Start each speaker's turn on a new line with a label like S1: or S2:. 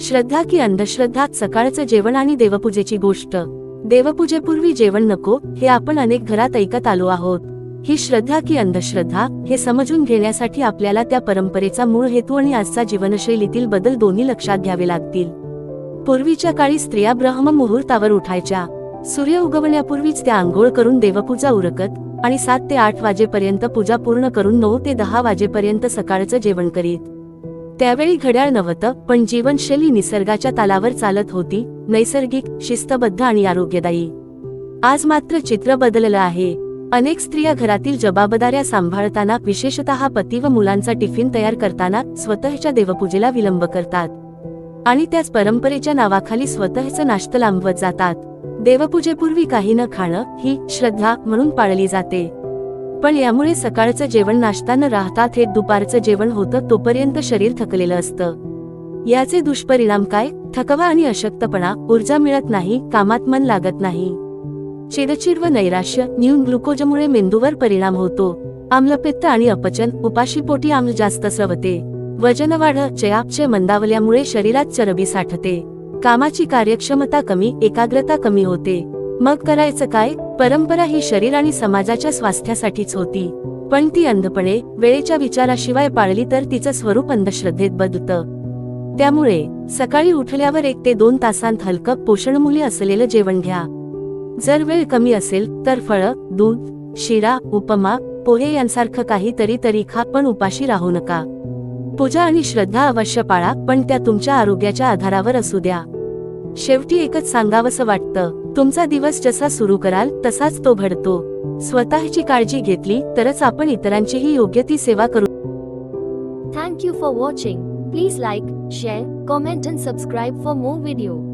S1: श्रद्धा की अंधश्रद्धा सकाळचं जेवण आणि देवपूजेची गोष्ट. देवपूजेपूर्वी जेवण नको हे आपण अनेक घरात ऐकत आलो आहोत. ही श्रद्धा की अंधश्रद्धा हे समजून घेण्यासाठी आपल्याला त्या परंपरेचा मूळ हेतू आणि आजचा जीवनशैलीतील बदल दोन्ही लक्षात घ्यावे लागतील. पूर्वीच्या काळी स्त्रिया ब्रह्म मुहूर्तावर उठायच्या. सूर्य उगवण्यापूर्वीच त्या आंघोळ करून देवपूजा उरकत आणि सात ते आठ वाजेपर्यंत पूजा पूर्ण करून नऊ ते दहा वाजेपर्यंत सकाळचं जेवण करीत. त्यावेळी घड्याळ नव्हतं पण जीवनशैली निसर्गाच्या तालावर चालत होती नैसर्गिक शिस्तबद्ध आणि आरोग्यदायी. आज मात्र चित्र बदललं आहे. अनेक स्त्रिया घरातील जबाबदाऱ्या सांभाळताना विशेषतः पती व मुलांचा टिफिन तयार करताना स्वतःच्या देवपूजेला विलंब करतात. आणि त्याच परंपरेच्या नावाखाली स्वतःचं नाश्त लांबवत जातात. देवपूजेपूर्वी काही न खाणं ही श्रद्धा म्हणून पाळली जाते. पण यामुळे सकाळचं जेवण नाश्ता न राहता थेट दुपारचं जेवण होतं तोपर्यंत शरीर थकलेलं असतं. याचे दुष्परिणाम काय? थकवा आणि अशक्तपणा ऊर्जा मिळत नाही कामात मन लागत नाही. चिडचिड व नैराश्य न्यून ग्लुकोजमुळे मेंदूवर परिणाम होतो. आम्लपित्त आणि अपचन उपाशीपोटी आम्ल जास्त स्रवते. वजन वाढ चयापचय मंदावल्यामुळे शरीरात चरबी साठते. कामाची कार्यक्षमता कमी एकाग्रता कमी होते. मग करायचं काय? परंपरा ही शरीर आणि समाजाच्या स्वास्थ्यासाठीच होती. पण ती अंधपणे वेळेच्या विचाराशिवाय पाळली तर तिचं स्वरूप अंधश्रद्धेत बदलतं त्यामुळे सकाळी उठल्यावर एक ते दोन तासांत हलकं पोषणमूल्य असलेलं जेवण घ्या. जर वेळ कमी असेल तर फळं दूध शिरा उपमा पोहे यांसारखं काहीतरी तरी खा पण उपाशी राहू नका. पूजा आणि श्रद्धा अवश्य पाळा पण त्या तुमच्या आरोग्याच्या आधारावर असू द्या. शेवटी एकच सांगावंसं वाटतं. तुमचा दिवस जसा सुरू कराल तसाच तो भडतो स्वतःची काळजी घेतली तरच आपण इतरांचीही योग्य ती सेवा करू
S2: thank you for watching please like share comment and subscribe for more video